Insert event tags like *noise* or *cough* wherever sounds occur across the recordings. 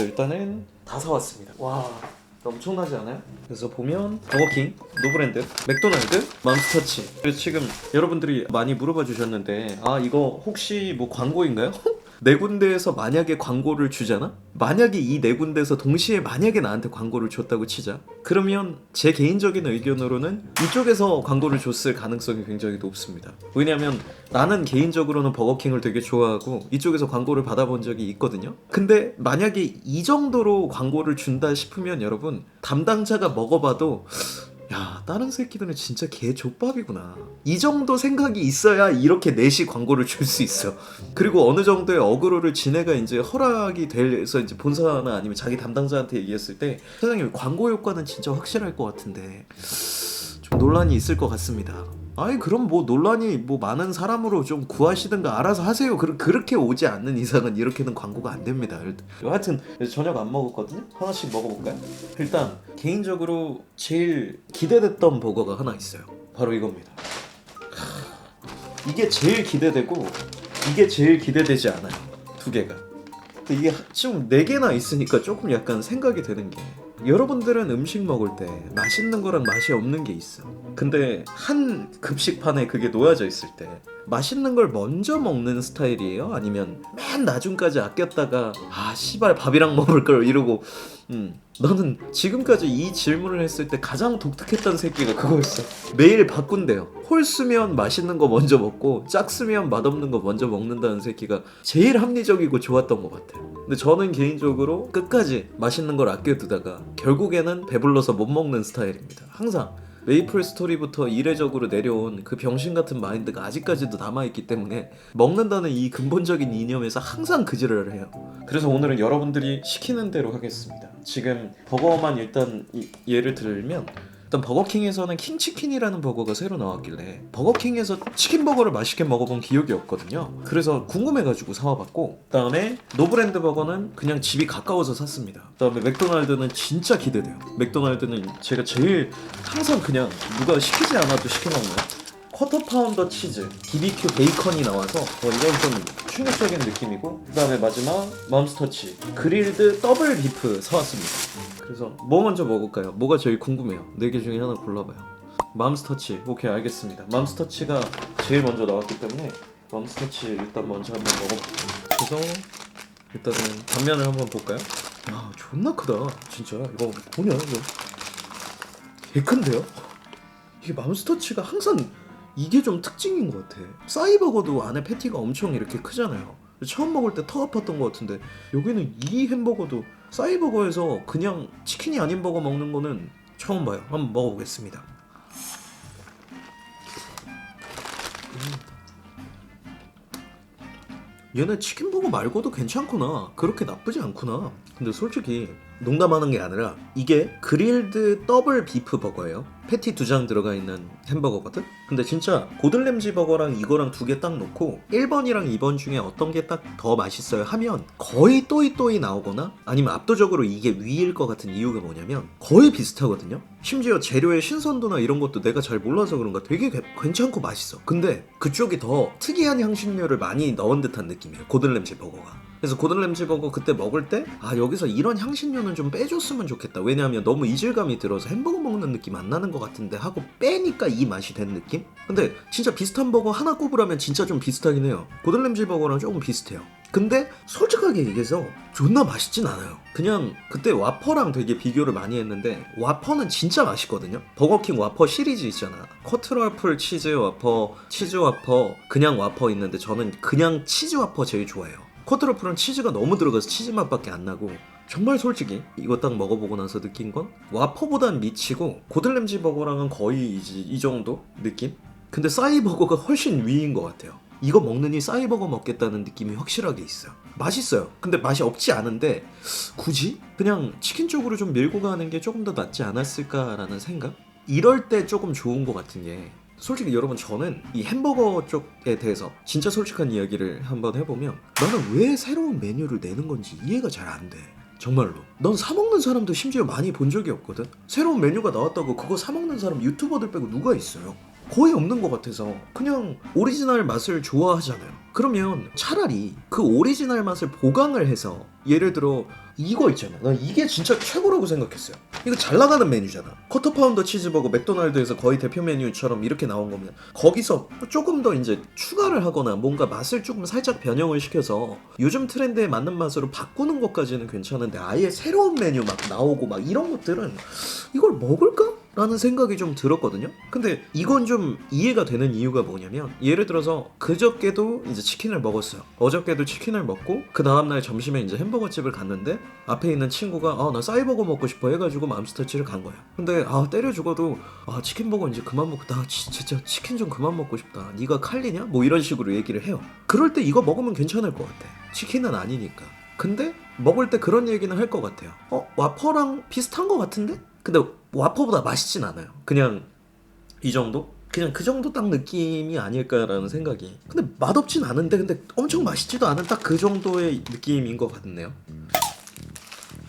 그래서 일단은 다 사왔습니다. 와 엄청나지 않아요? 그래서 보면 버거킹, 노브랜드, 맥도날드, 맘스터치. 그래서 지금 여러분들이 많이 물어봐 주셨는데 아 이거 혹시 뭐 광고인가요? *laughs* 네 군데에서 만약에 광고를 주잖아? 만약에 이 네 군데에서 동시에 만약에 나한테 광고를 줬다고 치자. 그러면 제 개인적인 의견으로는 이쪽에서 광고를 줬을 가능성이 굉장히 높습니다. 왜냐면 나는 개인적으로는 버거킹을 되게 좋아하고 이쪽에서 광고를 받아본 적이 있거든요. 근데 만약에 이 정도로 광고를 준다 싶으면 여러분 담당자가 먹어봐도 야 다른 새끼들은 진짜 개 족밥이구나 이 정도 생각이 있어야 이렇게 내시 광고를 줄 수 있어 그리고 어느 정도의 어그로를 지네가 이제 허락이 돼서 이제 본사나 아니면 자기 담당자한테 얘기했을 때 사장님 광고 효과는 진짜 확실할 것 같은데 좀 논란이 있을 것 같습니다. 아니 그럼 뭐 논란이 뭐 많은 사람으로 좀 구하시든가 알아서 하세요. 그, 그렇게 오지 않는 이상은 이렇게는 광고가 안 됩니다. 하여튼 저녁 안 먹었거든요. 하나씩 먹어볼까요? 일단 개인적으로 제일 기대됐던 버거가 하나 있어요. 바로 이겁니다. 이게 제일 기대되고 이게 제일 기대되지 않아요. 두 개가. 근데 이게 지금 네 개나 있으니까 조금 약간 생각이 드는 게 여러분들은 음식 먹을 때 맛있는 거랑 맛이 없는 게 있어. 근데 한 급식판에 그게 놓여져 있을 때 맛있는 걸 먼저 먹는 스타일이에요? 아니면 맨 나중까지 아꼈다가 아 씨발 밥이랑 먹을 걸 이러고 음 너는 지금까지 이 질문을 했을 때 가장 독특했던 새끼가 그거였어. 매일 바꾼대요. 홀수면 맛있는 거 먼저 먹고 짝수면 맛없는 거 먼저 먹는다는 새끼가 제일 합리적이고 좋았던 것 같아요. 근데 저는 개인적으로 끝까지 맛있는 걸 아껴두다가 결국에는 배불러서 못 먹는 스타일입니다. 항상 메이플 스토리부터 이례적으로 내려온 그 병신 같은 마인드가 아직까지도 남아있기 때문에 먹는다는 이 근본적인 이념에서 항상 그지를 해요. 그래서 오늘은 여러분들이 시키는 대로 하겠습니다. 지금 버거만 일단 이- 예를 들면 일단 버거킹에서는 킹치킨이라는 버거가 새로 나왔길래 버거킹에서 치킨 버거를 맛있게 먹어본 기억이 없거든요. 그래서 궁금해가지고 사와봤고 그 다음에 노브랜드 버거는 그냥 집이 가까워서 샀습니다. 그 다음에 맥도날드는 진짜 기대돼요. 맥도날드는 제가 제일 항상 그냥 누가 시키지 않아도 시켜 먹는 쿼터 파운더 치즈, BBQ 베이컨이 나와서 어, 이건 좀 충격적인 느낌이고 그 다음에 마지막 맘스터치 그릴드 더블 비프 사왔습니다. 그래서 뭐 먼저 먹을까요? 뭐가 제일 궁금해요? 네 개 중에 하나 골라봐요. 맘스터치 오케이 알겠습니다. 맘스터치가 제일 먼저 나왔기 때문에 맘스터치 일단 먼저 한번 먹어볼게요. 그래서 일단은 단면을 한번 볼까요? 야 존나 크다 진짜 이거 뭐냐 이거 개 큰데요? 이게 맘스터치가 항상 이게 좀 특징인 것 같아. 싸이버거도 안에 패티가 엄청 이렇게 크잖아요. 처음 먹을 때 터 아팠던 것 같은데 여기는 이 햄버거도 싸이버거에서 그냥 치킨이 아닌 버거 먹는 거는 처음 봐요. 한번 먹어보겠습니다. 음. 얘네 치킨버거 말고도 괜찮구나. 그렇게 나쁘지 않구나. 근데 솔직히 농담하는 게 아니라 이게 그릴드 더블 비프 버거예요. 패티 두 장 들어가 있는 햄버거거든? 근데 진짜 고든램지 버거랑 이거랑 두 개딱 놓고 1번이랑 2번 중에 어떤 게 딱 더 맛있어요 하면 거의 또이또이 나오거나 아니면 압도적으로 이게 위일 것 같은 이유가 뭐냐면 거의 비슷하거든요? 심지어 재료의 신선도나 이런 것도 내가 잘 몰라서 그런가 되게 개- 괜찮고 맛있어. 근데 그쪽이 더 특이한 향신료를 많이 넣은 듯한 느낌이에요. 고든램지 버거가. 그래서 고든 램지 버거 그때 먹을 때 아 여기서 이런 향신료는 좀 빼줬으면 좋겠다. 왜냐하면 너무 이질감이 들어서 햄버거 먹는 느낌 안 나는 것 같은데 하고 빼니까 이 맛이 된 느낌? 근데 진짜 비슷한 버거 하나 꼽으라면 진짜 좀 비슷하긴 해요. 고든 램지 버거랑 조금 비슷해요. 근데 솔직하게 얘기해서 존나 맛있진 않아요. 그냥 그때 와퍼랑 되게 비교를 많이 했는데 와퍼는 진짜 맛있거든요. 버거킹 와퍼 시리즈 있잖아. 커트러플 치즈 와퍼 치즈 와퍼 그냥 와퍼 있는데 저는 그냥 치즈 와퍼 제일 좋아해요 커트러플은 치즈가 너무 들어가서 치즈 맛밖에 안 나고 정말 솔직히 이거 딱 먹어보고 나서 느낀 건 와퍼보단 미치고 고들램지 버거랑은 거의 이제 이 정도 느낌? 근데 싸이버거가 훨씬 위인 것 같아요. 이거 먹느니 싸이버거 먹겠다는 느낌이 확실하게 있어요. 맛있어요. 근데 맛이 없지 않은데 굳이 그냥 치킨 쪽으로 좀 밀고 가는 게 조금 더 낫지 않았을까라는 생각? 이럴 때 조금 좋은 것 같은 게 솔직히 여러분 저는 이 햄버거 쪽에 대해서 진짜 솔직한 이야기를 한번 해보면 나는 왜 새로운 메뉴를 내는 건지 이해가 잘 안 돼. 정말로. 넌 사먹는 사람도 심지어 많이 본 적이 없거든. 새로운 메뉴가 나왔다고 그거 사먹는 사람 유튜버들 빼고 누가 있어요? 거의 없는 것 같아서 그냥 오리지널 맛을 좋아하잖아요. 그러면 차라리 그 오리지널 맛을 보강을 해서 예를 들어 이거 있잖아. 난 이게 진짜 최고라고 생각했어요. 이거 잘 나가는 메뉴잖아. 커터 파운더 치즈버거 맥도날드에서 거의 대표 메뉴처럼 이렇게 나온 거면 거기서 조금 더 이제 추가를 하거나 뭔가 맛을 조금 살짝 변형을 시켜서 요즘 트렌드에 맞는 맛으로 바꾸는 것까지는 괜찮은데 아예 새로운 메뉴 막 나오고 막 이런 것들은 이걸 먹을까? 라는 생각이 좀 들었거든요. 근데 이건 좀 이해가 되는 이유가 뭐냐면 예를 들어서 그저께도 이제 치킨을 먹었어요. 어저께도 치킨을 먹고 그 다음날 점심에 이제 햄버거 집을 갔는데 앞에 있는 친구가 아나 싸이버거 먹고 싶어 해가지고 맘스터치를 간 거야. 근데 아 때려 죽어도 아 치킨버거 이제 그만 먹고 나 지- 진짜 치킨 좀 그만 먹고 싶다. 네가 칼리냐? 뭐 이런 식으로 얘기를 해요. 그럴 때 이거 먹으면 괜찮을 것 같아. 치킨은 아니니까. 근데 먹을 때 그런 얘기는 할 것 같아요. 어 와퍼랑 비슷한 것 같은데? 근데 와퍼보다 맛있진 않아요. 그냥 이 정도? 그냥 그 정도 딱 느낌이 아닐까라는 생각이. 근데 맛없진 않은데 근데 엄청 맛있지도 않은 딱 그 정도의 느낌인 것 같네요.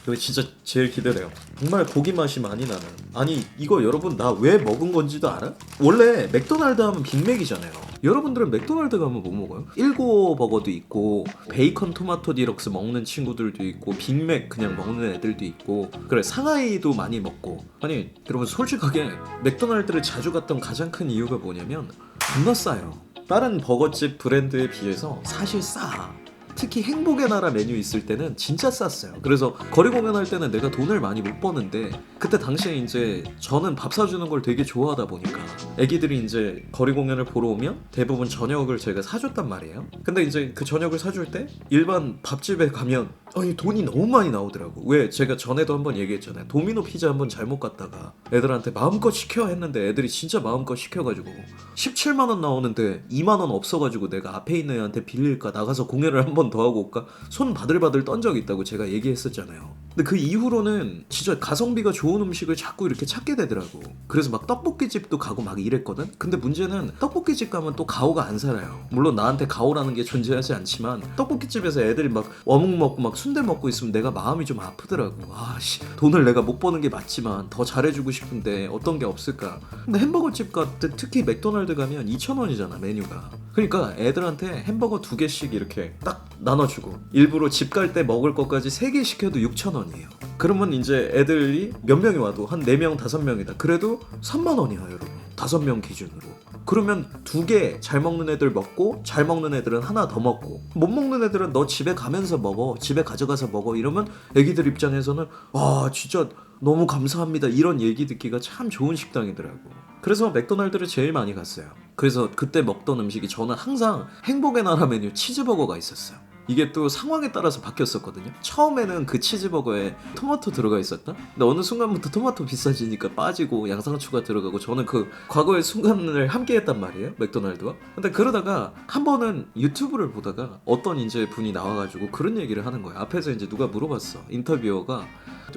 이거 진짜 제일 기대돼요. 정말 고기 맛이 많이 나는. 아니 이거 여러분 나 왜 먹은 건지도 알아? 원래 맥도날드 하면 빅맥이잖아요. 여러분들은 맥도날드 가면 뭐 먹어요? 일고 버거도 있고 베이컨 토마토 디럭스 먹는 친구들도 있고 빅맥 그냥 먹는 애들도 있고 그래 상하이도 많이 먹고 아니 여러분 솔직하게 맥도날드를 자주 갔던 가장 큰 이유가 뭐냐면 존나 싸요. 다른 버거집 브랜드에 비해서 사실 싸. 특히 행복의 나라 메뉴 있을 때는 진짜 쌌어요. 그래서 거리 공연할 때는 내가 돈을 많이 못 버는데 그때 당시에 이제 저는 밥 사주는 걸 되게 좋아하다 보니까 애기들이 이제 거리 공연을 보러 오면 대부분 저녁을 제가 사줬단 말이에요. 근데 이제 그 저녁을 사줄 때 일반 밥집에 가면 아니 돈이 너무 많이 나오더라고. 왜 제가 전에도 한번 얘기했잖아요. 도미노 피자 한번 잘못 갔다가 애들한테 마음껏 시켜 했는데 애들이 진짜 마음껏 시켜가지고 17만 원 나오는데 2만 원 없어가지고 내가 앞에 있는 애한테 빌릴까 나가서 공연을 한 번 더 하고 올까 손 바들바들 떤적 있다고 제가 얘기했었잖아요. 근데 그 이후로는 진짜 가성비가 좋은 음식을 자꾸 이렇게 찾게 되더라고. 그래서 막 떡볶이 집도 가고 막 이랬거든. 근데 문제는 떡볶이 집 가면 또 가오가 안 살아요. 물론 나한테 가오라는 게 존재하지 않지만 떡볶이 집에서 애들이 막 어묵 먹고 막 순대 먹고 있으면 내가 마음이 좀 아프더라고. 아 씨 돈을 내가 못 버는 게 맞지만 더 잘해주고 싶은데 어떤 게 없을까. 근데 햄버거 집 같은 특히 맥도날드 가면 2,000원이잖아 메뉴가. 그러니까 애들한테 햄버거 두 개씩 이렇게 딱 나눠주고 일부러 집 갈 때 먹을 것까지 세 개 시켜도 6,000원 이에요. 그러면 이제 애들이 몇 명이 와도 한 4명, 5명이다. 그래도 3만 원이야, 여러분. 5명 기준으로. 그러면 두 개 잘 먹는 애들 먹고 잘 먹는 애들은 하나 더 먹고 못 먹는 애들은 너 집에 가면서 먹어 집에 가져가서 먹어 이러면 애기들 입장에서는 와 진짜 너무 감사합니다 이런 얘기 듣기가 참 좋은 식당이더라고 그래서 맥도날드를 제일 많이 갔어요 그래서 그때 먹던 음식이 저는 항상 행복의 나라 메뉴 치즈버거가 있었어요 이게 또 상황에 따라서 바뀌었었거든요. 처음에는 그 치즈버거에 토마토 들어가 있었다. 근데 어느 순간부터 토마토 비싸지니까 빠지고 양상추가 들어가고 저는 그 과거의 순간을 함께했단 말이에요. 맥도날드와. 근데 그러다가 한 번은 유튜브를 보다가 어떤 이제 분이 나와가지고 그런 얘기를 하는 거예요. 앞에서 이제 누가 물어봤어. 인터뷰어가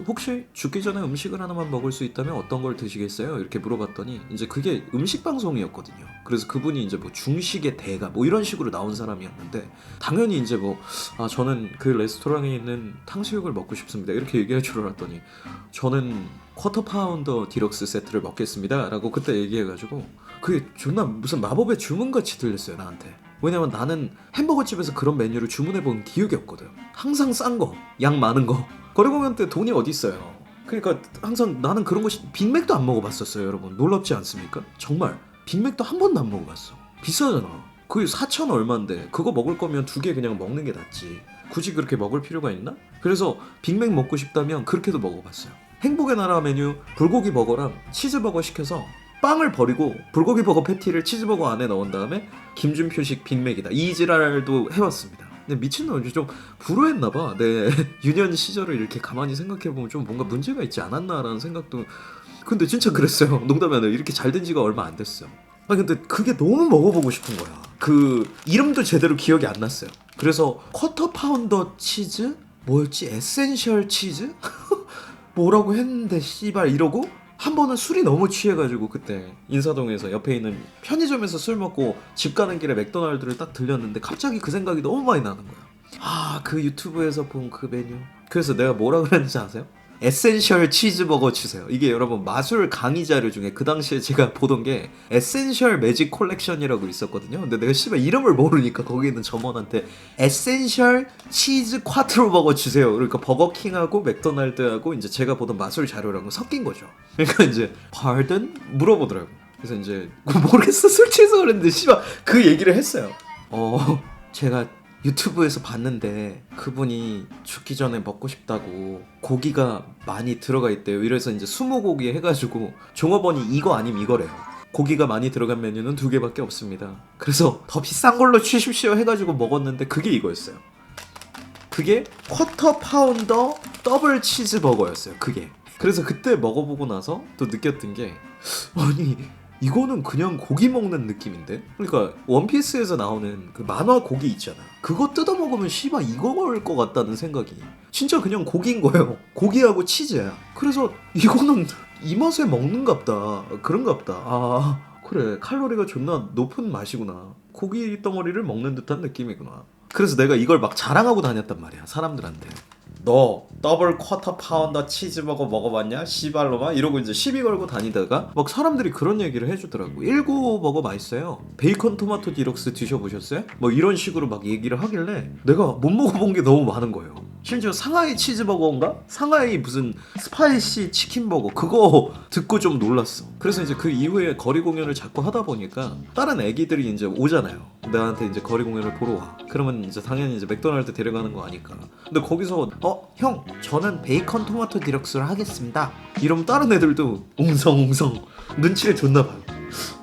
혹시 죽기 전에 음식을 하나만 먹을 수 있다면 어떤 걸 드시겠어요? 이렇게 물어봤더니 이제 그게 음식 방송이었거든요. 그래서 그분이 이제 뭐 중식의 대가 뭐 이런 식으로 나온 사람이었는데 당연히 이제 뭐아 저는 그 레스토랑에 있는 탕수육을 먹고 싶습니다. 이렇게 얘기할 줄 알았더니 저는 쿼터 파운더 디럭스 세트를 먹겠습니다라고 그때 얘기해가지고 그게 존나 무슨 마법의 주문같이 들렸어요 나한테. 왜냐면 나는 햄버거 집에서 그런 메뉴를 주문해 본 기억이 없거든. 항상 싼 거, 양 많은 거. 거리 공연 때 돈이 어디 있어요? 그러니까 항상 나는 그런 것이 빅맥도 안 먹어봤었어요, 여러분. 놀랍지 않습니까? 정말 빅맥도 한 번도 안 먹어봤어. 비싸잖아. 그게 4천 얼마인데 그거 먹을 거면 두 개 그냥 먹는 게 낫지. 굳이 그렇게 먹을 필요가 있나? 그래서 빅맥 먹고 싶다면 그렇게도 먹어봤어요. 행복의 나라 메뉴 불고기 버거랑 치즈버거 시켜서 빵을 버리고 불고기 버거 패티를 치즈버거 안에 넣은 다음에 김준표식 빅맥이다. 이 지랄도 해왔습니다. 근데 미친놈이 좀 불우했나봐. 내 *laughs* 유년 시절을 이렇게 가만히 생각해보면 좀 뭔가 문제가 있지 않았나라는 생각도. 근데 진짜 그랬어요. 농담이 아니라 이렇게 잘 된 지가 얼마 안 됐어요. 아 근데 그게 너무 먹어보고 싶은 거야. 그 이름도 제대로 기억이 안 났어요. 그래서 쿼터 파운더 치즈 뭐였지 에센셜 치즈 *laughs* 뭐라고 했는데 씨발 이러고 한 번은 술이 너무 취해가지고 그때 인사동에서 옆에 있는 편의점에서 술 먹고 집 가는 길에 맥도날드를 딱 들렸는데 갑자기 그 생각이 너무 많이 나는 거야. 아 그 유튜브에서 본 그 메뉴. 그래서 내가 뭐라 그랬는지 아세요? 에센셜 치즈버거 주세요. 이게 여러분 마술 강의 자료 중에 그 당시에 제가 보던 게 에센셜 매직 콜렉션이라고 있었거든요. 근데 내가 씨발 이름을 모르니까 거기 있는 점원한테 에센셜 치즈 콰트로 버거 주세요. 그러니까 버거킹하고 맥도날드하고 이제 제가 보던 마술 자료랑 섞인 거죠. 그러니까 이제 pardon 물어보더라고. 그래서 이제 모르겠어 술 취해서 그랬는데 씨발 그 얘기를 했어요. 어 제가 유튜브에서 봤는데 그분이 죽기 전에 먹고 싶다고 고기가 많이 들어가 있대요. 이래서 이제 스무 고기 해가지고 종업원이 이거 아님 이거래요. 고기가 많이 들어간 메뉴는 두 개밖에 없습니다. 그래서 더 비싼 걸로 주십시오 해가지고 먹었는데 그게 이거였어요. 그게 쿼터 파운더 더블 치즈버거였어요. 그게. 그래서 그때 먹어보고 나서 또 느꼈던 게 아니 이거는 그냥 고기 먹는 느낌인데? 그러니까 원피스에서 나오는 그 만화 고기 있잖아. 그거 뜯어 먹으면 씨발 이거 먹을 것 같다는 생각이 진짜 그냥 고기인 거예요. 고기하고 치즈야. 그래서 이거는 이 맛에 먹는갑다. 그런갑다. 아 그래 칼로리가 존나 높은 맛이구나. 고기 덩어리를 먹는 듯한 느낌이구나. 그래서 내가 이걸 막 자랑하고 다녔단 말이야 사람들한테. 너 더블 쿼터 파운더 치즈버거 먹어봤냐? 씨발로마 이러고 이제 시비 걸고 다니다가 막 사람들이 그런 얘기를 해주더라고 19 버거 맛있어요 베이컨 토마토 디럭스 드셔보셨어요? 뭐 이런 식으로 막 얘기를 하길래 내가 못 먹어본 게 너무 많은 거예요 심지어 상하이 치즈버거인가? 상하이 무슨 스파이시 치킨버거 그거 *laughs* 듣고 좀 놀랐어. 그래서 이제 그 이후에 거리 공연을 자꾸 하다 보니까 다른 애기들이 이제 오잖아요. 나한테 이제 거리 공연을 보러 와. 그러면 이제 당연히 이제 맥도날드 데려가는 거 아니까. 근데 거기서 어 형 저는 베이컨 토마토 디럭스를 하겠습니다. 이러면 다른 애들도 웅성웅성 눈치를 줬나 봐요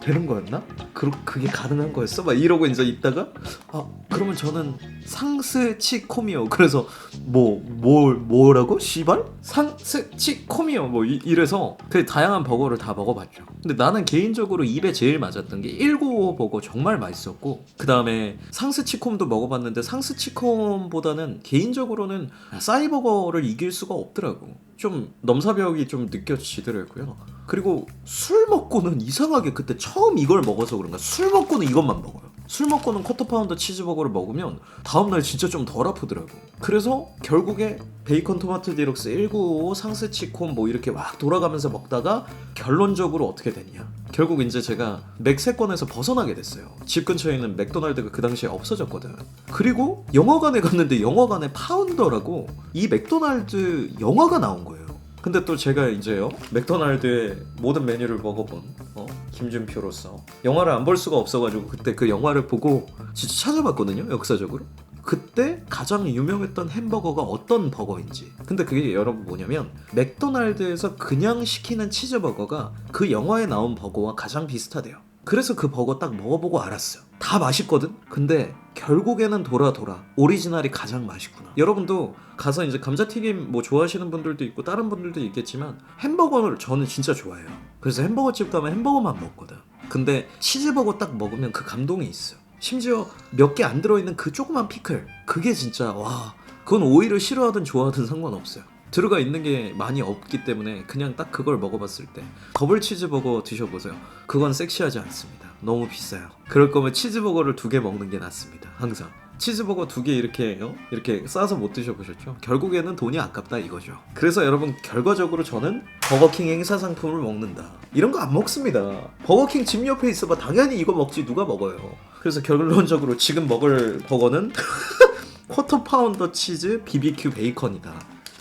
되는 거였나? 그, 그게 가능한 거였어? 막 이러고 이제 있다가 아 그러면 저는 상스치코미요 그래서 뭐 뭘 뭐라고? 씨발? 상스치코미요 뭐 이, 이래서 그 다양한 버거를 다 먹어봤죠 근데 나는 개인적으로 입에 제일 맞았던 게195 버거 정말 맛있었고 그 다음에 상스치콤도 먹어봤는데 상스치콤보다는 개인적으로는 싸이버거를 이길 수가 없더라고 좀 넘사벽이 좀 느껴지더라고요 그리고 술 먹고는 이상하게 그때 처음 이걸 먹어서 그런가. 술 먹고는 이것만 먹어요. 술 먹고는 쿼터 파운더 치즈버거를 먹으면 다음날 진짜 좀 덜 아프더라고. 그래서 결국에 베이컨 토마토 디럭스 1955 상스치콤 뭐 이렇게 막 돌아가면서 먹다가 결론적으로 어떻게 됐냐. 결국 이제 제가 맥세권에서 벗어나게 됐어요. 집 근처에 있는 맥도날드가 그 당시에 없어졌거든. 그리고 영화관에 갔는데 영화관에 파운더라고 이 맥도날드 영화가 나온 거예요 근데 또 제가 이제요 맥도날드의 모든 메뉴를 먹어본 어, 김준표로서 영화를 안 볼 수가 없어가지고 그때 그 영화를 보고 진짜 찾아봤거든요 역사적으로. 그때 가장 유명했던 햄버거가 어떤 버거인지. 근데 그게 여러분 뭐냐면 맥도날드에서 그냥 시키는 치즈버거가 그 영화에 나온 버거와 가장 비슷하대요 그래서 그 버거 딱 먹어보고 알았어요. 다 맛있거든? 근데 결국에는 돌아 돌아. 오리지널이 가장 맛있구나. 여러분도 가서 이제 감자튀김 뭐 좋아하시는 분들도 있고 다른 분들도 있겠지만 햄버거를 저는 진짜 좋아해요. 그래서 햄버거집 가면 햄버거만 먹거든. 근데 치즈버거 딱 먹으면 그 감동이 있어요. 심지어 몇 개 안 들어있는 그 조그만 피클. 그게 진짜 와 그건 오이를 싫어하든 좋아하든 상관없어요 들어가 있는 게 많이 없기 때문에 그냥 딱 그걸 먹어봤을 때 더블 치즈버거 드셔보세요 그건 섹시하지 않습니다 너무 비싸요 그럴 거면 치즈버거를 두 개 먹는 게 낫습니다 항상 치즈버거 두 개 이렇게 어? 이렇게 싸서 못 드셔보셨죠? 결국에는 돈이 아깝다 이거죠. 그래서 여러분 결과적으로 저는 버거킹 행사 상품을 먹는다. 이런 거 안 먹습니다. 버거킹 집 옆에 있어봐 당연히 이거 먹지 누가 먹어요. 그래서 결론적으로 지금 먹을 버거는 *laughs* *laughs* 쿼터 파운더 치즈 BBQ 베이컨이다.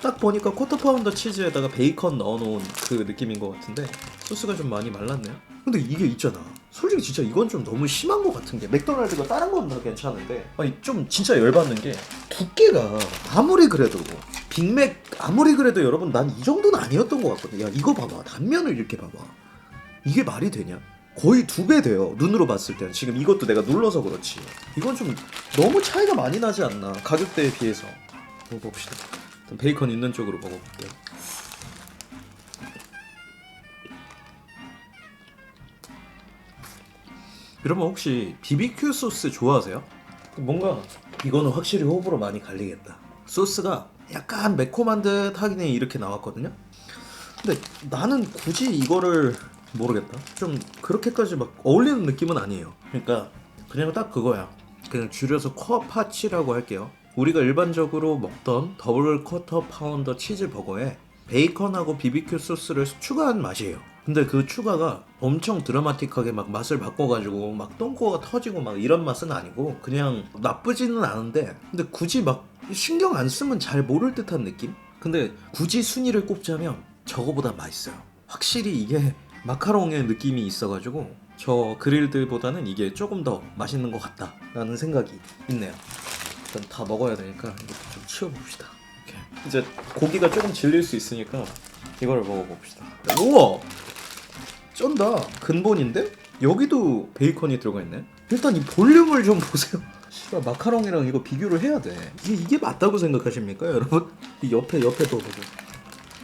딱 보니까 쿼터 파운더 치즈에다가 베이컨 넣어놓은 그 느낌인 것 같은데 소스가 좀 많이 말랐네요. 근데 이게 있잖아. 솔직히 진짜 이건 좀 너무 심한 것 같은 게 맥도날드가 다른 건 다 괜찮은데 아니 좀 진짜 열받는 게 두께가 아무리 그래도 빅맥 아무리 그래도 여러분 난 이 정도는 아니었던 것 같거든. 야 이거 봐봐 단면을 이렇게 봐봐. 이게 말이 되냐? 거의 두 배 돼요. 눈으로 봤을 때는 지금 이것도 내가 눌러서 그렇지. 이건 좀 너무 차이가 많이 나지 않나 가격대에 비해서. 먹어봅시다. 베이컨 있는 쪽으로 먹어볼게요. 여러분 혹시 BBQ 소스 좋아하세요? 뭔가 이거는 확실히 호불호 많이 갈리겠다. 소스가 약간 매콤한 듯 하긴 해 이렇게 나왔거든요. 근데 나는 굳이 이거를 모르겠다. 좀 그렇게까지 막 어울리는 느낌은 아니에요. 그러니까 그냥 딱 그거야. 그냥 줄여서 쿼파치라고 할게요. 우리가 일반적으로 먹던 더블 쿼터 파운더 치즈 버거에 베이컨하고 비비큐 소스를 추가한 맛이에요. 근데 그 추가가 엄청 드라마틱하게 막 맛을 바꿔가지고 막 똥꼬가 터지고 막 이런 맛은 아니고 그냥 나쁘지는 않은데 근데 굳이 막 신경 안 쓰면 잘 모를 듯한 느낌? 근데 굳이 순위를 꼽자면 저거보다 맛있어요. 확실히 이게 마카롱의 느낌이 있어가지고 저 그릴드보다는 이게 조금 더 맛있는 것 같다라는 생각이 있네요. 일단 다 먹어야 되니까 이것도 좀 치워봅시다. 이렇게. 이제 고기가 조금 질릴 수 있으니까 이거를 먹어봅시다. 우와! 쩐다. 근본인데? 여기도 베이컨이 들어가 있네. 일단 이 볼륨을 좀 보세요. 씨발 마카롱이랑 이거 비교를 해야 돼. 이게, 이게 맞다고 생각하십니까, 여러분? 이 옆에 옆에 또 보세요.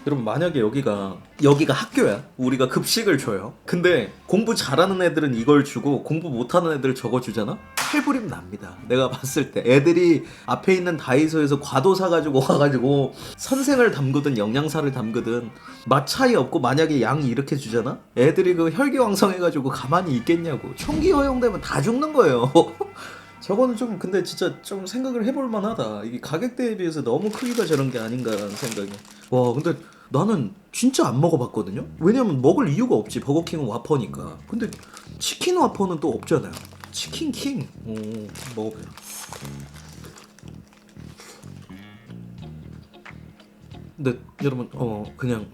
여러분 만약에 여기가 여기가 학교야 우리가 급식을 줘요 근데 공부 잘하는 애들은 이걸 주고 공부 못하는 애들 저거 주잖아 칼부림 납니다 내가 봤을 때 애들이 앞에 있는 다이소에서 과도 사가지고 와가지고 선생을 담그든 영양사를 담그든 맛 차이 없고 만약에 양이 이렇게 주잖아 애들이 그 혈기왕성해가지고 가만히 있겠냐고 총기 허용되면 다 죽는 거예요 *laughs* 저거는 좀 근데 진짜 좀 생각을 해볼 만하다. 이게 가격대에 비해서 너무 크기가 저런 게 아닌가라는 생각이. 와 근데 나는 진짜 안 먹어봤거든요. 왜냐면 먹을 이유가 없지. 버거킹은 와퍼니까. 근데 치킨 와퍼는 또 없잖아요. 치킨 킹. 오 먹어봐요. 근데 여러분 어 그냥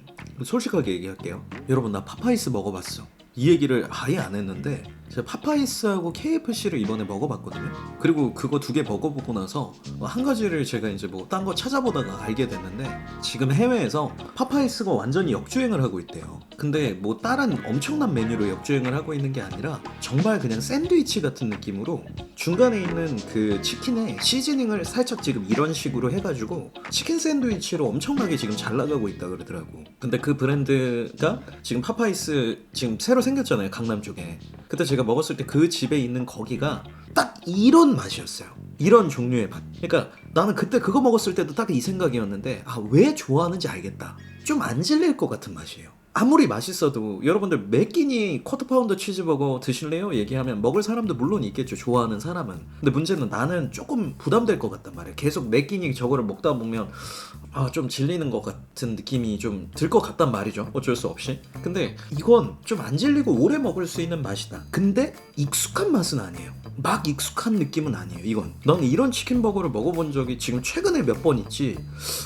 솔직하게 얘기할게요. 여러분 나 파파이스 먹어봤어. 이 얘기를 아예 안 했는데 제가 파파이스하고 KFC를 이번에 먹어봤거든요. 그리고 그거 두 개 먹어보고 나서 한 가지를 제가 이제 뭐 딴 거 찾아보다가 알게 됐는데 지금 해외에서 파파이스가 완전히 역주행을 하고 있대요. 근데 뭐 다른 엄청난 메뉴로 역주행을 하고 있는 게 아니라 정말 그냥 샌드위치 같은 느낌으로 중간에 있는 그 치킨에 시즈닝을 살짝 지금 이런 식으로 해가지고 치킨 샌드위치로 엄청나게 지금 잘 나가고 있다 그러더라고. 근데 그 브랜드가 지금 파파이스 지금 새로 생겼잖아요 강남 쪽에. 그때 제가 먹었을 때 그 집에 있는 거기가 딱 이런 맛이었어요. 이런 종류의 맛. 그러니까 나는 그때 그거 먹었을 때도 딱 이 생각이었는데 아 왜 좋아하는지 알겠다. 좀 안 질릴 것 같은 맛이에요. 아무리 맛있어도 여러분들 맥기니 쿼터 파운더 치즈버거 드실래요? 얘기하면 먹을 사람도 물론 있겠죠. 좋아하는 사람은. 근데 문제는 나는 조금 부담될 것 같단 말이야. 계속 맥기니 저거를 먹다 보면 아 좀 질리는 것 같은 느낌이 좀 들 것 같단 말이죠. 어쩔 수 없이. 근데 이건 좀 안 질리고 오래 먹을 수 있는 맛이다. 근데 익숙한 맛은 아니에요. 막 익숙한 느낌은 아니에요. 이건. 나는 이런 치킨 버거를 먹어본 적이 지금 최근에 몇 번 있지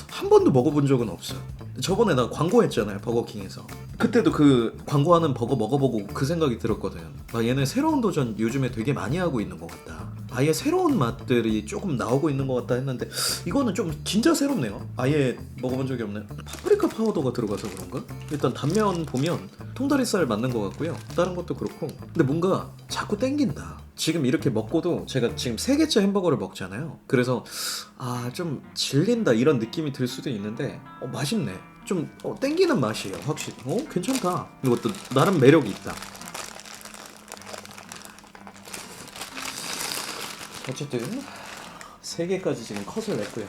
한 번도 먹어본 적은 없어요. 저번에 나 광고했잖아요 버거킹에서. 그때도 그 광고하는 버거 먹어보고 그 생각이 들었거든. 아 얘네 새로운 도전 요즘에 되게 많이 하고 있는 것 같다. 아예 새로운 맛들이 조금 나오고 있는 것 같다 했는데 이거는 좀 진짜 새롭네요. 아예 먹어본 적이 없네. 파프리카 파우더가 들어가서 그런가? 일단 단면 보면 통다리살 맞는 것 같고요. 다른 것도 그렇고. 근데 뭔가 자꾸 땡긴다. 지금 이렇게 먹고도 제가 지금 세 개째 햄버거를 먹잖아요. 그래서 아 좀 질린다 이런 느낌이 들 수도 있는데 어, 맛있네. 좀 어, 땡기는 맛이에요, 확실히. 어, 괜찮다. 이것도 나름 매력이 있다. 어쨌든 세 개까지 지금 컷을 냈고요.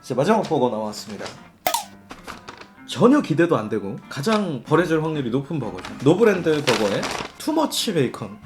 이제 마지막 버거 나왔습니다. 전혀 기대도 안 되고 가장 버려질 확률이 높은 버거죠. 노브랜드 버거의 투머치 베이컨.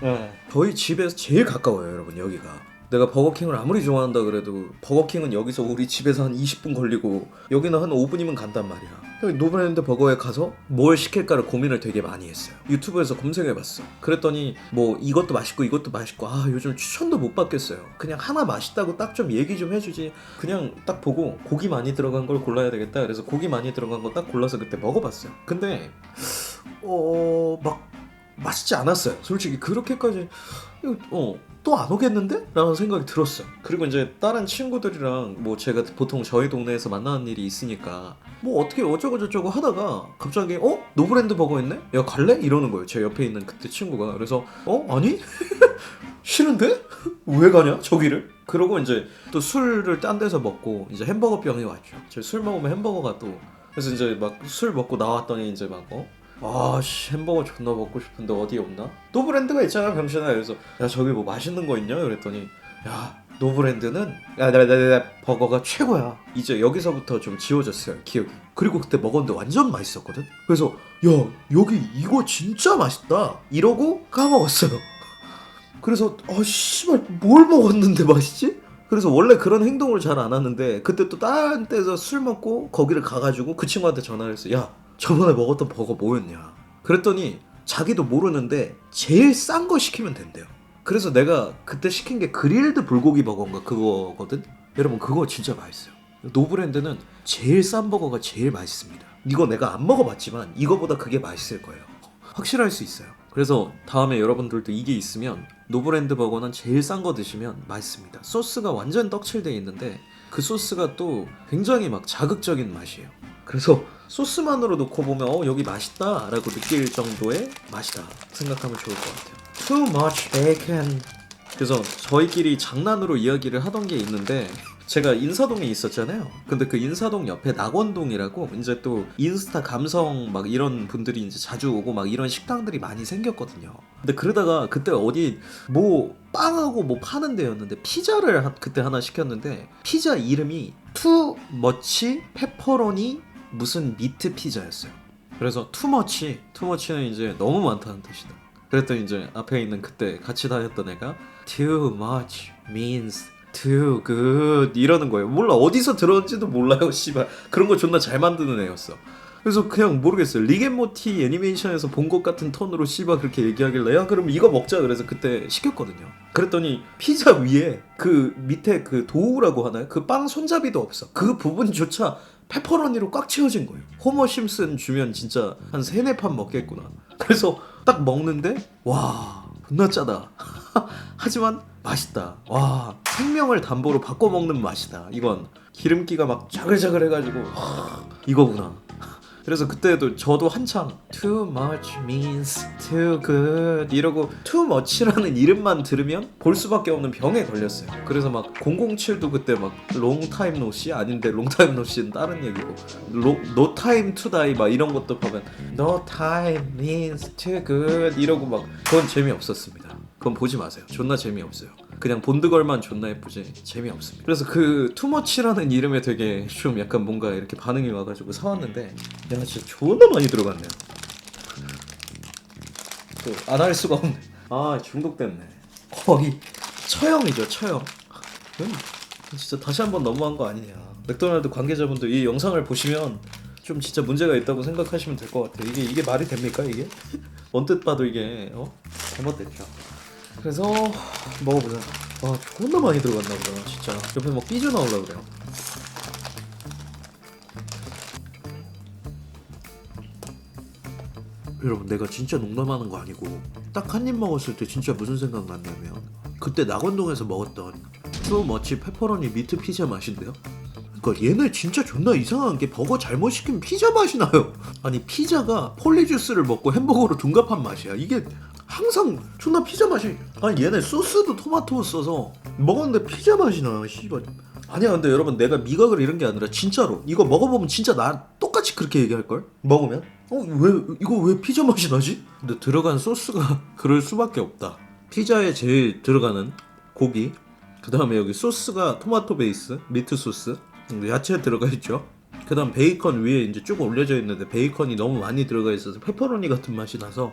거의 집에서 제일 가까워요, 여러분 여기가. 내가 버거킹을 아무리 좋아한다 그래도 버거킹은 여기서 우리 집에서 한 20분 걸리고 여기는 한 5분이면 간단 말이야. 노브랜드 버거에 가서 뭘 시킬까를 고민을 되게 많이 했어요. 유튜브에서 검색해봤어. 그랬더니 뭐 이것도 맛있고 이것도 맛있고 아 요즘 추천도 못 받겠어요. 그냥 하나 맛있다고 딱 좀 얘기 좀 해주지. 그냥 딱 보고 고기 많이 들어간 걸 골라야 되겠다. 그래서 고기 많이 들어간 거 딱 골라서 그때 먹어봤어요. 근데 어막 맛있지 않았어요. 솔직히 그렇게까지 어 또 안 오겠는데? 라는 생각이 들었어. 그리고 이제 다른 친구들이랑 뭐 제가 보통 저희 동네에서 만나는 일이 있으니까 뭐 어떻게 어쩌고 저쩌고 하다가 갑자기 어 노브랜드 버거 있네? 야 갈래? 이러는 거예요. 제 옆에 있는 그때 친구가 그래서 어 아니 *laughs* 싫은데 왜 가냐 저기를? 그러고 이제 또 술을 딴 데서 먹고 이제 햄버거 병이 왔죠. 제 술 먹으면 햄버거가 또 그래서 이제 막 술 먹고 나왔더니 이제 막 어? 아씨 햄버거 존나 먹고 싶은데 어디 없나? 노브랜드가 있잖아 병신아 그래서 야 저기 뭐 맛있는 거 있냐 그랬더니 야 노브랜드는 야나나나 버거가 최고야 이제 여기서부터 좀 지워졌어요 기억이 그리고 그때 먹었는데 완전 맛있었거든 그래서 야 여기 이거 진짜 맛있다 이러고 까먹었어요 *laughs* 그래서 아 씨발 뭘 먹었는데 맛있지? 그래서 원래 그런 행동을 잘 안 하는데 그때 또 다른 데서 술 먹고 거기를 가가지고 그 친구한테 전화를 했어. 야 저번에 먹었던 버거 뭐였냐? 그랬더니 자기도 모르는데 제일 싼 거 시키면 된대요. 그래서 내가 그때 시킨 게 그릴드 불고기 버거인가 그거거든. 여러분 그거 진짜 맛있어요. 노브랜드는 제일 싼 버거가 제일 맛있습니다. 이거 내가 안 먹어봤지만 이거보다 그게 맛있을 거예요. 확실할 수 있어요. 그래서 다음에 여러분들도 이게 있으면 노브랜드 버거는 제일 싼 거 드시면 맛있습니다. 소스가 완전 떡칠돼 있는데 그 소스가 또 굉장히 막 자극적인 맛이에요. 그래서 소스만으로 놓고 보면 어 여기 맛있다 라고 느낄 정도의 맛이다 생각하면 좋을 것 같아요. Too much bacon. 그래서 저희끼리 장난으로 이야기를 하던 게 있는데 제가 인사동에 있었잖아요. 근데 그 인사동 옆에 낙원동이라고 이제 또 인스타 감성 막 이런 분들이 이제 자주 오고 막 이런 식당들이 많이 생겼거든요. 근데 그러다가 그때 어디 뭐 빵하고 뭐 파는 데였는데 피자를 하- 그때 하나 시켰는데 피자 이름이 투 머치 페퍼로니 무슨 미트 피자였어요. 그래서 투머치 투머치는 이제 너무 많다는 뜻이다. 그랬더니 이제 앞에 있는 그때 같이 다녔던 애가 too much means too good 이러는 거예요. 몰라 어디서 들었는지도 몰라요. 씨발 그런 거 존나 잘 만드는 애였어. 그래서 그냥 모르겠어요. 리겐모티 애니메이션에서 본 것 같은 톤으로 씨발 그렇게 얘기하길래 야 그럼 이거 먹자 그래서 그때 시켰거든요. 그랬더니 피자 위에 그 밑에 그 도우라고 하나요? 그 빵 손잡이도 없어. 그 부분조차 페퍼로니로 꽉 채워진 거예요. 호머 심슨 주면 진짜 한 세네 판 먹겠구나. 그래서 딱 먹는데 와 존나 짜다. *laughs* 하지만 맛있다. 와 생명을 담보로 바꿔 먹는 맛이다. 이건 기름기가 막 자글자글 해가지고 하, 이거구나. 그래서 그때도 저도 한창 too much means too good 이러고 too much라는 이름만 들으면 볼 수밖에 없는 병에 걸렸어요. 그래서 막 007도 그때 막 no see 아닌데 no see는 다른 얘기고 로, no time to die 막 이런 것도 보면 no time means too good 이러고 막 그건 재미없었습니다. 그건 보지 마세요. 존나 재미없어요. 그냥 본드걸만 존나 예쁘지 재미없습니다. 그래서 그 투머치라는 이름에 되게 좀 약간 뭔가 이렇게 반응이 와가지고 사왔는데 야 진짜 존나 많이 들어갔네요. 또 안 할 수가 없네. 아 중독됐네. 거의 처형이죠 처형. 음, 진짜 다시 한번 너무한 거 아니냐. 맥도날드 관계자분들 이 영상을 보시면 좀 진짜 문제가 있다고 생각하시면 될 것 같아요. 이게 이게 말이 됩니까 이게? *laughs* 언뜻 봐도 이게 어? 잘못됐죠. 그래서 먹어보자. 아 존나 많이 들어갔나 보다 진짜. 옆에 막 삐져 나올라 그래요. 여러분 내가 진짜 농담하는 거 아니고 딱 한 입 먹었을 때 진짜 무슨 생각 났냐면 그때 낙원동에서 먹었던 투 머치 페퍼로니 미트 피자 맛인데요. 그러니까 얘네 진짜 존나 이상한 게 버거 잘못 시키면 피자 맛이 나요. 아니 피자가 폴리주스를 먹고 햄버거로 둔갑한 맛이야. 이게 항상 존나 피자 맛이 아니 얘네 소스도 토마토 써서 먹었는데 피자 맛이 나. 씨발. 아니야 근데 여러분 내가 미각을 이런 게 아니라 진짜로 이거 먹어보면 진짜 나 똑같이 그렇게 얘기할 걸 먹으면 어왜 이거 왜 피자 맛이 나지? 근데 들어간 소스가 *laughs* 그럴 수밖에 없다. 피자에 제일 들어가는 고기 그 다음에 여기 소스가 토마토 베이스 미트 소스 음, 야채 들어가 있죠. 그 다음 베이컨 위에 이제 쭉 올려져 있는데 베이컨이 너무 많이 들어가 있어서 페퍼로니 같은 맛이 나서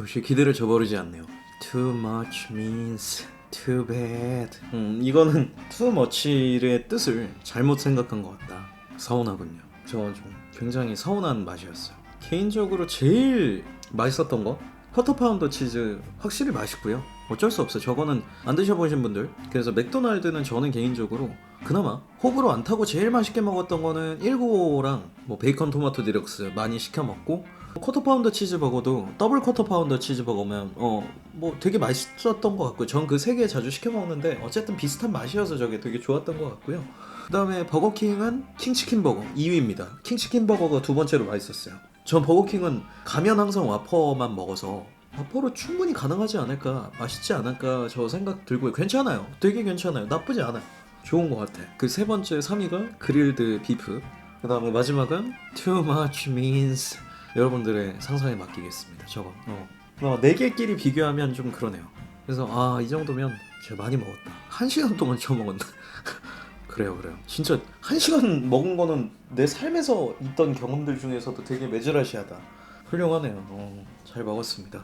역시 기대를 저버리지 않네요. Too much means too bad. 음, 이거는 too much의 뜻을 잘못 생각한 것 같다. 서운하군요. 저 좀 굉장히 서운한 맛이었어요. 개인적으로 제일 맛있었던 거 퍼터 파운더 치즈 확실히 맛있고요. 어쩔 수 없어요. 저거는 안 드셔보신 분들. 그래서 맥도날드는 저는 개인적으로 그나마 호불호 안 타고 제일 맛있게 먹었던 거는 195랑 뭐 베이컨 토마토 디럭스 많이 시켜 먹고 쿼터 파운더 치즈버거도 더블 쿼터 파운더 치즈버거면 어 뭐 되게 맛있었던 것 같고요. 전 그 세 개 자주 시켜 먹는데 어쨌든 비슷한 맛이어서 저게 되게 좋았던 것 같고요. 그다음에 버거킹은 킹치킨 버거 2위입니다. 킹치킨 버거가 두 번째로 맛있었어요. 전 버거킹은 가면 항상 와퍼만 먹어서 와퍼로 충분히 가능하지 않을까 맛있지 않을까 저 생각 들고요. 괜찮아요. 되게 괜찮아요. 나쁘지 않아요. 좋은 것 같아. 그 세 번째 3위가 그릴드 비프. 그 다음에 마지막은 too much means 여러분들의 상상에 맡기겠습니다. 저거. 어. 어, 네 개끼리 비교하면 좀 그러네요. 그래서 아 이 정도면 제가 많이 먹었다. 한 시간 동안 *laughs* 쳐 먹었나? *laughs* 그래요, 그래요. 진짜 한 시간 먹은 거는 내 삶에서 있던 경험들 중에서도 되게 매절하시하다. 훌륭하네요. 어, 잘 먹었습니다.